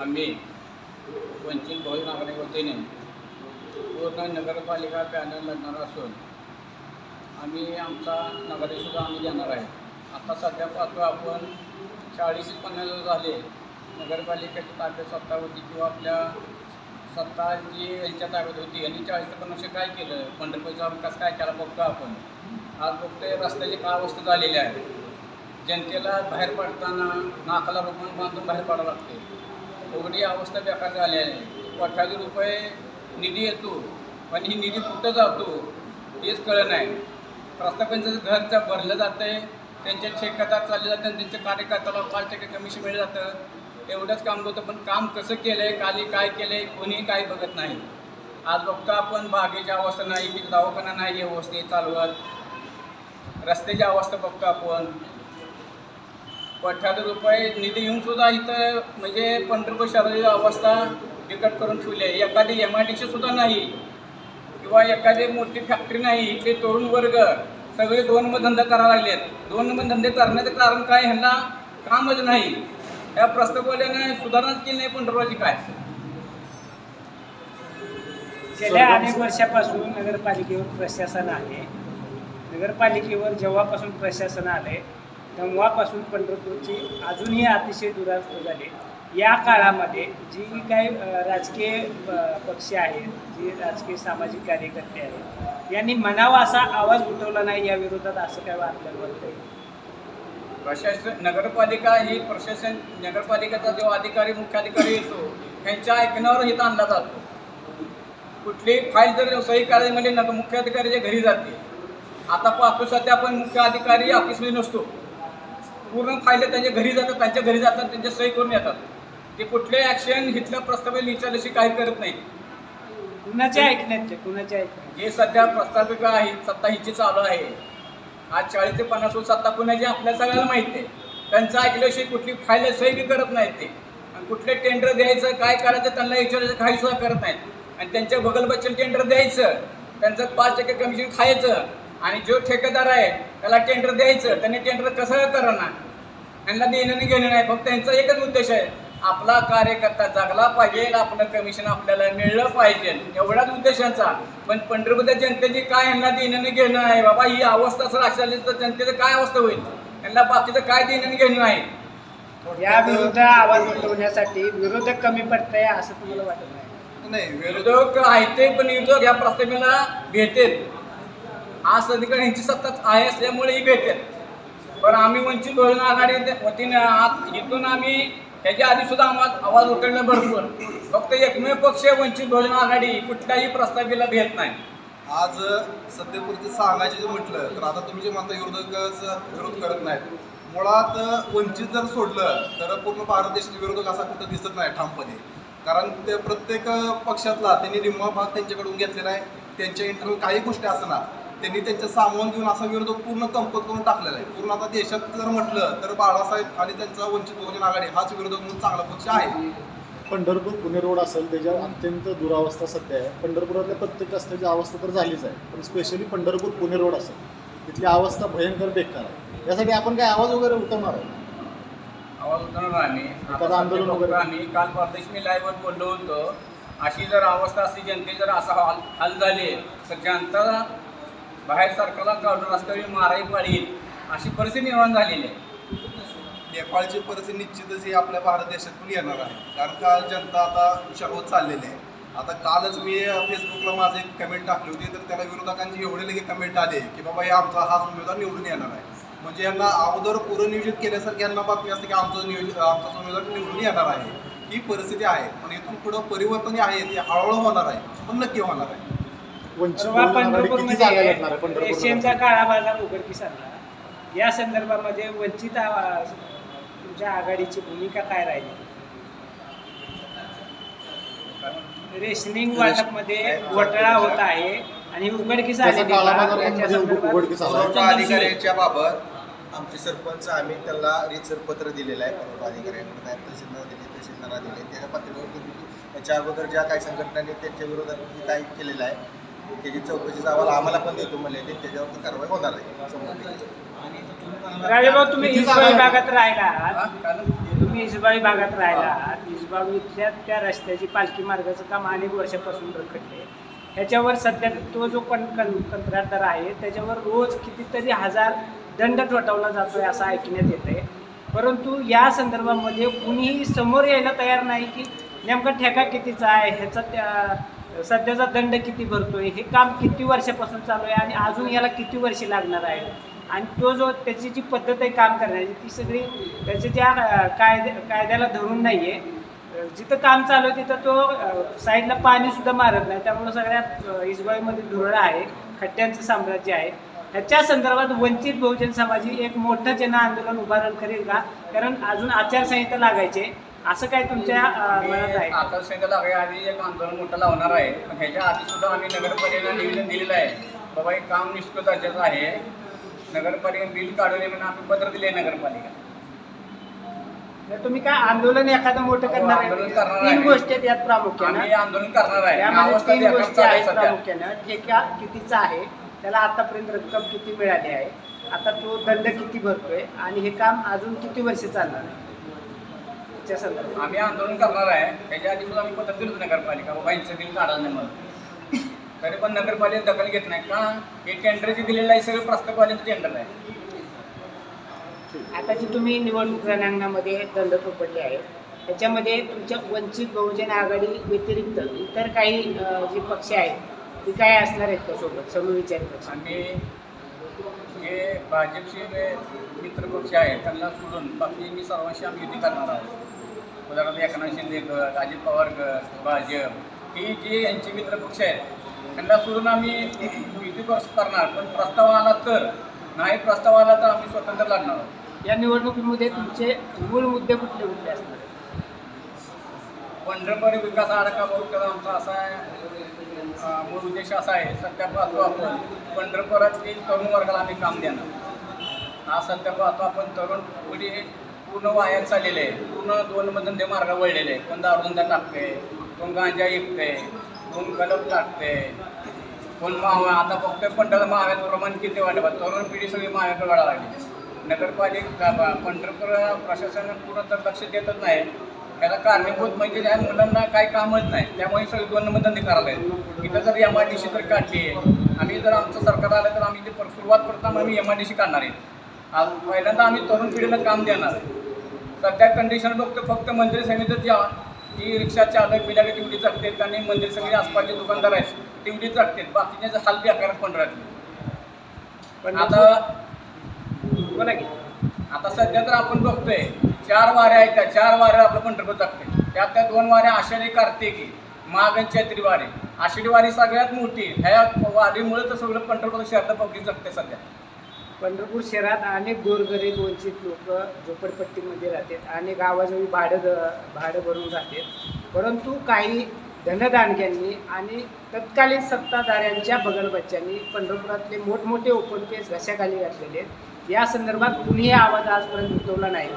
आम्ही वंचित बहुजन आघाडी वतीने पूर्ण नगरपालिका पॅनल लढणार असून आम्ही आमचा नगरसुद्धा आम्ही देणार आहे. आता सध्या पाहतो आपण चाळीस पन्नास झाले. नगरपालिकेच्या ताब्यात सत्ता होती किंवा आपल्या सत्ता जी यांच्या ताब्यात होती यांनी चाळीस ते पन्नास काय केलं. पंढरपूरचा विकास काय केला बघतो आपण. आज बघतोय रस्त्याची काय अवस्था झालेली आहे. जनतेला बाहेर पडताना नाकाला रोपण बांधून बाहेर पडावं लागते एवढी अवस्था बेकार झाली आहे. कोट्यावधी रुपये निधी येतो पण ही निधी कुठं जातो हेच कळलं नाही. प्रस्थापितांचं घरचं भरलं जातं आहे त्यांचे ठेकेदार चालले जातात आणि त्यांच्या कार्यकर्त्याला पाच टक्के कमिशन मिळलं जातं. एवढंच काम होतं पण काम कसं केलं आहे काली काय केलं आहे कोणीही काही बघत नाही. आज बघतो आपण बागेची अवस्था नाही की दवाखाना नाही व्यवस्थित चालवत. रस्त्याची अवस्था बघतो आपण. कोट्यावधी रुपये निधी येऊन सुद्धा इथं म्हणजे पंढरपूर शहराची अवस्था बिकट करून ठेवली आहे. एखादी एम आय डी सुद्धा नाही. किंवा एखादी मोठी फॅक्टरी नाही. इथले तरुण वर्ग सगळे दोन नंबर धंदा करायला लागलेत. दोन नंबर धंदे करण्याचं कारण काय? ह्यांना कामच नाही. या प्रस्तावल्याने सुधारणाच केली नाही पंढरपूरची काय? गेल्या अनेक वर्षापासून नगरपालिकेवर प्रशासन आहे. नगरपालिकेवर जेव्हापासून प्रशासन आले तेव्हापासून पंढरपूरची अजूनही अतिशय दुरावस्था झाली. या काळामध्ये जी काही राजकीय पक्ष आहेत जी राजकीय सामाजिक कार्यकर्ते आहेत यांनी म्हणावा असा आवाज उठवला नाही या विरोधात असं काय आपल्याला वाटतंय प्रशासन नगरपालिका ही प्रशासन नगरपालिकेचा जो अधिकारी मुख्य अधिकारी येतो त्यांच्या ऐकण्यावर इथं आणला जातो. कुठली फाईल जर सही करायची म्हणजे नगर मुख्य घरी जाते आता पाहतो सध्या आपण मुख्य अधिकारी ऑफिसमध्ये नसतो. पूर्ण फाईल त्यांच्या घरी जातात त्यांच्या घरी जातात त्यांच्या सही करून येतात. ते कुठले ॲक्शन इथल्या प्रस्तावित विचारल्याशी काही करत नाही. कुणाच्या ऐकण्यात कुणाच्या ऐकण्यात? जे सध्या प्रस्ताविका आहे सत्ता हिची चालू आहे. आज चाळीस ते पन्नास वर्ष सत्ता कुणाची आपल्या सगळ्याला माहिती आहे. त्यांचं ऐकल्याशिवाय कुठली फाईल सही बी करत नाहीत ते. आणि कुठले टेंडर द्यायचं काय करायचं त्यांना विचारायचं काही सुद्धा करत नाहीत. आणि त्यांच्या बगलबच्चल टेंडर द्यायचं. त्यांचं पाच टक्के कमिशन खायचं. आणि जो ठेकेदार आहे त्याला टेंडर द्यायचं त्यांनी टेंडर कसं करणार? त्यांना देणं घेणं नाही फक्त त्यांचा एकच उद्देश आहे. आपला कार्यकर्ता जगला पाहिजे आपलं कमिशन आपल्याला मिळलं पाहिजे एवढाच उद्देशांचा पण पंढरपूरच्या जनतेची काय यांना देणं घेणं आहे? बाबा ही अवस्था जर अशी झाली तर जनतेचं काय अवस्था होईल? त्यांना बाकीचं काय देणं नाही घेणं नाही या विरुद्ध आवाज उठवण्यासाठी विरोधक कमी पडतंय असं तुम्हाला वाटत नाही? नाही विरोधक आहेत ते पण विरोधक या प्रस्तावाला भेटेल. आज सध्या यांची सत्ताच आहे असल्यामुळे ही भेटेल पण आम्ही वंचित बहुजन आघाडी वतीने आज इथून आम्ही ह्याच्या आधी सुद्धा आवाज आवाज उठवला भरपूर. फक्त एकमेव पक्ष वंचित बहुजन आघाडी कुठल्याही प्रस्तावीला भेट नाही. आज सध्यापुरती सांगायचे जे म्हटलं तर आता तुम्ही जे म्हणता विरोधकच विरोध करत नाहीत. मुळात वंचित जर सोडलं तर पूर्ण भारत देशात विरोधक असा कुठं दिसत नाही ठामपणे. कारण ते प्रत्येक पक्षातला त्यांनी निम्मा भाग त्यांच्याकडून घेतलेला आहे. त्यांच्या इंटरव्ह्यू काही गोष्टी असणार. त्यांनी त्यांच्या सामावून घेऊन असा विरोधक पूर्ण कंपत करून टाकलेला आहे. पूर्ण आता देशात जर म्हटलं तर बाळासाहेब आणि त्यांचा वंचित बहुजन आघाडी हाच विरोधक म्हणून चांगला पक्ष आहे. पंढरपूर पुणे रोड असेल त्याच्यावर अत्यंत दुरावस्था सध्या आहे. पंढरपुरातल्या प्रत्येक रस्त्याची अवस्था तर झालीच आहे पण स्पेशली पंढरपूर पुणे रोड असेल. तिथली अवस्था भयंकर बेकार आहे. यासाठी आपण काय आवाज वगैरे उठवणार आहे? आवाज उठवणार आम्ही. एखादं आंदोलन वगैरे? आम्ही काल परदेश मी लाईव्हवर बोललो होतो. अशी जर अवस्था असली जनते जर असा हाल हाल झाले तर जनता बाहेर सरकारला काढून रस्त्यावर माराई पडेल. अशी परिस्थिती निर्माण झालेली आहे. नेपाळची परिस्थिती निश्चितच ही आपल्या भारत देशातून येणार आहे. कारण का जनता आता हुशार होत चाललेली आहे. आता कालच मी फेसबुकला माझं एक कमेंट टाकली होती तर त्याला विरोधकांची एवढे लगे कमेंट आले की बाबा हे आमचा हाच उमेदवार निवडून येणार आहे. म्हणजे यांना अगोदर पूर्वनियोजित केल्यासारखी यांना बातमी असते की आमचं नियोजित आमचा उमेदवार निवडून येणार आहे. ही परिस्थिती आहे. पण इथून पुढं परिवर्तन आहे ते हळूहळू होणार आहे. पण नक्की होणार आहे. वंचित परवा बहुजन आघाडी? किती जागा लढणार आहे पंढरपूरमध्ये एशियनचा काळा बाजार उघडकीस आणला या संदर्भामध्ये वंचित आवा- तुमच्या आघाडीची भूमिका काय राहिली? रेशनिंग वाटपमध्ये घोटाळा होत आहे आणि उघडकीस त्याचा आलेली काळा बाब बाजार पण याच्या मध्ये संदर्भात उघडकीस आला. आहे. पुरवठा अधिकाऱ्याच्या बाबत आमचे सरपंच आम्ही त्याला रितसर पत्र दिलेलं आहे. पुरवठा अधिकाऱ्यांकडे तहसीलदार दिले तहसीलदार दिले त्याच्या पातळीवर त्याच्या अगोदर ज्या काही संघटनांनी त्यांच्या विरोधात काही केलेलं आहे त्याची चौकशीचा अहवाल आम्हाला पण देतो म्हणले ते त्याच्यावरती कारवाई होणार आहे. राजेभाऊ तुम्ही जागा विभागात राहिला. हा? तुम्ही इजबाई भागात राहिला. इजबाई इथल्या त्या रस्त्याची पालखी मार्गाचं काम अनेक वर्षापासून रखडले ह्याच्यावर सध्या तो जो कं कं कंत्राटदार आहे त्याच्यावर रोज कितीतरी हजार दंड ठोठावला जातोय असं ऐकण्यात येत आहे परंतु या संदर्भामध्ये कुणीही समोर यायला तयार नाही की नेमका ठेका कितीचा आहे ह्याचा त्या सध्याचा दंड किती भरतोय? हे काम किती वर्षापासून चालू आहे आणि अजून याला किती वर्षे लागणार आहे आणि तो जो त्याची जी पद्धत आहे काम करण्याची ती सगळी त्याच्या त्या कायद्या कायद्याला धरून नाही आहे जिथं काम चालू आहे तिथं तो साईडला पाणीसुद्धा मारत नाही. त्यामुळं सगळ्यात इजबाईमध्ये धुरळा आहे खड्ड्यांचं साम्राज्य आहे. ह्याच्या संदर्भात वंचित बहुजन समाजी एक मोठं जन आंदोलन उभारण करेल का? कारण अजून आचारसंहिता लागायचे. असं काय तुमच्या अं, मनात आहे? आचारसंहिता आधी एक आंदोलन मोठं लावणार आहे. पण ह्याच्या आधी सुद्धा आम्ही नगरपालिकेला निवेदन दिलेलं आहे. बाबा हे काम निष्कृत दर्जाचं आहे. नगरपालिकेने बिल काढू नये म्हणून आम्ही पत्र दिले नगरपालिका तुम्ही काय आंदोलन एखादं मोठं करणार आहे? आंदोलन करणार तीन आहे. गोष्टी आहेत यात प्रामुख्यानं. आंदोलन करणार आहे. त्यामध्ये अवस्था तीन बेकार गोष्टी चालू आहे आहेत सध्या. प्रामुख्यानं. ठेका कितीचा आहे त्याला आतापर्यंत रक्कम किती मिळाली आहे? आता तो दंड किती भरतोय? आणि हे काम अजून किती वर्ष चालणार आहे? संदर्भात. आम्ही आंदोलन करणार आहे. त्याच्या आधी सुद्धा आम्ही पत्र दिलं होतं नगरपालिका बाबा यांचं बिल काढा नाही म्हणून तरी पण नगरपालिका दखल घेत नाही का? हे टेंडर जे दिलेलं आहे सगळं प्रस्ताववाल्यांचं टेंडर आहे. आता जी तुम्ही निवडणूक रणांगणामध्ये दंड थोपटले आहे त्याच्यामध्ये तुमच्या वंचित बहुजन आघाडी व्यतिरिक्त इतर काही जे पक्ष आहेत ते काय असणार आहेत का सोबत समविचारी पक्ष. आणि जे भाजपचे मित्रपक्ष आहेत त्यांना सोडून बाकी मी सर्वांशी आम्ही युती करणार आहोत. उदाहरणार्थ एकनाथ शिंदे गट अजित पवार गट भाजप ही जे यांचे मित्रपक्ष आहेत त्यांना सोडून आम्ही युती करणार. पण प्रस्ताव आला तर नाही प्रस्ताव आला तर आम्ही स्वतंत्र लढणार आहोत. या निवडणुकीमध्ये तुमचे मूळ मुद्दे कुठले कुठले असणार पंढरपूर विकास आराखडा बरोबर आमचा असा आहे. मूळ उद्देश असा आहे सध्या पाहतो आपण पंढरपुरातील तरुण वर्गाला आम्ही काम देणार. आज सध्या पाहतो आपण तरुण म्हणजे पिढी पूर्ण वायात चाललेले आहे. पूर्ण दोन मधंदे मार्ग वळलेले आहे कोण दारुधंदा टाकते कोण गांजा विकते कोण गलप टाकते कोण मावा आता फक्त पंढर माव्यात प्रमाण किती वाढलं तरुण पिढी सगळी माव्याकडे वाढा लागली. नगरपालिका पंढरपूर प्रशासन पूर्ण तर लक्ष देतच नाही. त्याला कारणीभूत म्हणजे त्या मुलांना काही कामच नाही. त्यामुळे सगळे दोन मधंदे करायला आहेत इथं जर एम आय डी सी तर काढली आहे. आम्ही जर आमचं सरकार आलं तर आम्ही ते सुरुवात करताना आम्ही एम आय डी सी काढणार आहेत आज पहिल्यांदा आम्ही तरुण पिढीला काम देणार आहे. सध्या कंडिशन बघतो फक्त मंदिर समितीत या की रिक्षा चालक बिलागे तेवढी जगतात आणि मंदिर समिती आसपासचे दुकानदार आहेत तेवढी जगतात. बाकीचे हाल बेकार पंधरातले पण आता बोला की. आता सध्या तर आपण बघतोय चार वाऱ्या आहेत त्या चार वाऱ्या आपलं पंढरपूर जगते त्यात त्या दोन वाऱ्या आषाढी कार्तिकी माघ चैत्री वारी आषाढी वारी सगळ्यात मोठी. ह्या वारीमुळे तर सगळं पंढरपूर शहरात पब्लिक जगते सध्या. पंढरपूर शहरात अनेक गोरगरीब वंचित लोक झोपडपट्टीमध्ये राहतात. अनेक गावाजवळ भाडं द- भाडं भरून राहतात. परंतु काही धनदानग्यांनी आणि तत्कालीन सत्ताधाऱ्यांच्या बगलबच्च्यांनी पंढरपुरातले मोठमोठे ओपन केस घशाखाली घातलेले आहेत. या संदर्भात कुणीही आवाज आजपर्यंत उठवला नाही.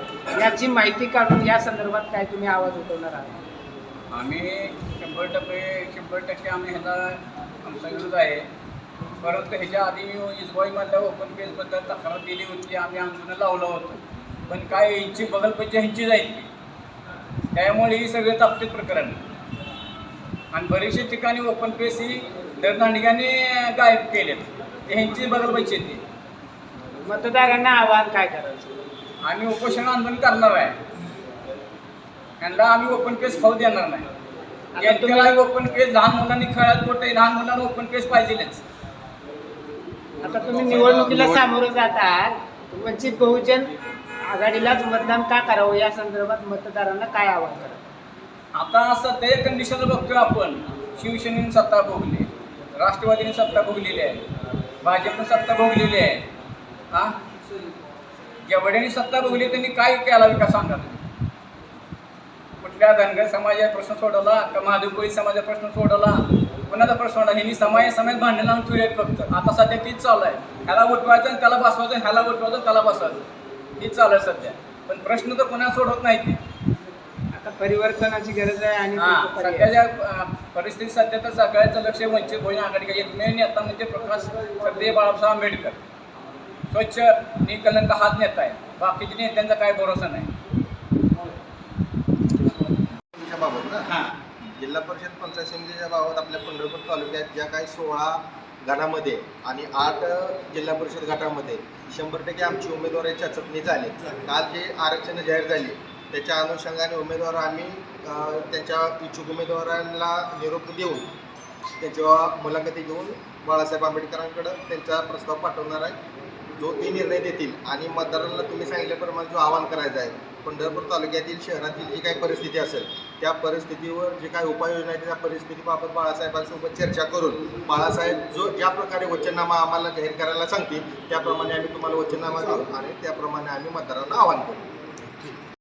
याची माहिती काढून या संदर्भात काय तुम्ही आवाज उठवणार आहात? आम्ही शंभर टक्के शंभर टक्के आम्ही ह्याला आमचा विरोध आहे. परंतु ह्याच्या आधी मी इजबाईमधल्या ओपन केसबद्दल तक्रार दिली होती आम्ही आंदोलन लावलं होतं. पण काय यांची बगलपंची ह्यांची जाईल? त्यामुळे ही सगळे तापतीत प्रकरण. आणि बरेचसे ठिकाणी ओपन पेस ही दरदांडग्याने गायब केलेत. ह्यांची बगलपंची येते मतदारांना आवाहन काय करायचं? आम्ही उपोषण आंदोलन करणार आहे. त्यांना आम्ही ओपन पेस खाऊ देणार नाही. आता तुम्ही- जनतेला ओपन पेस लहान मुलांनी खेळायला कुठे लहान मुलांना ओपन पेस पाहिजेच आता तुम्ही निवडणुकीला सामोरं जात आहात वंचित बहुजन आघाडीलाच मतदान का करावं? या संदर्भात मतदारांना काय आवाहन करा आता सध्या कंडिशन बघतोय आपण. शिवसेनेने सत्ता भोगली. राष्ट्रवादीने सत्ता भोगलेली आहे. भाजपने सत्ता भोगलेली आहे. हा? जेवढ्यांनी सत्ता भोगली त्यांनी काय केला का सांगा कुठल्या धनगर समाजाचा प्रश्न सोडवला का महादेव कोळी समाजाचा प्रश्न सोडवला? कोणाचा प्रश्न सोडला ह्यांनी समाज समाज भांडण लावून ठेवले फक्त. आता सध्या तीच चालू आहे. ह्याला उठवायचं आणि त्याला बसवायचं ह्याला उठवायचं त्याला बसवायचं. तीच चालू आहे सध्या. पण प्रश्न तर कोणा सोडवत नाही ते. परिवर्तनाची गरज आहे आणि हा. सध्याच्या परिस्थितीत सध्या तर सगळ्याचं लक्ष वंचित बहुजन आघाडी एकमेव नेता म्हणजे प्रकाश सरदे बाळासाहेब आंबेडकर. स्वच्छ निकलंक हाच नेता आहे. बाकीच्या नेत्यांचा काय भरोसा नाही. बाबत ना? हां. जिल्हा परिषद पंचायत समितीच्या बाबत आपल्या पंढरपूर तालुक्यात ज्या काही सोळा गणामध्ये आणि आठ जिल्हा परिषद गटामध्ये शंभर टक्के आमची उमेदवाराची चाचपणी झाली काल जे आरक्षण जाहीर झाली त्याच्या अनुषंगाने उमेदवार आम्ही त्यांच्या इच्छुक उमेदवारांना निरोप देऊन त्यांच्या मुलाखती घेऊन बाळासाहेब आंबेडकरांकडं त्यांचा प्रस्ताव पाठवणार आहे. जो ते निर्णय देतील आणि मतदारांना तुम्ही सांगितल्याप्रमाणे जो आवाहन करायचा आहे पंढरपूर तालुक्यातील शहरातील जी काही परिस्थिती असेल त्या परिस्थितीवर जे काही उपाययोजना आहेत त्या परिस्थितीबाबत बाळासाहेबांसोबत चर्चा करून बाळासाहेब जो ज्या प्रकारे वचननामा आम्हाला जाहीर करायला सांगतील त्याप्रमाणे आम्ही तुम्हाला वचननामा देऊ आणि त्याप्रमाणे आम्ही मतदारांना आवाहन करू.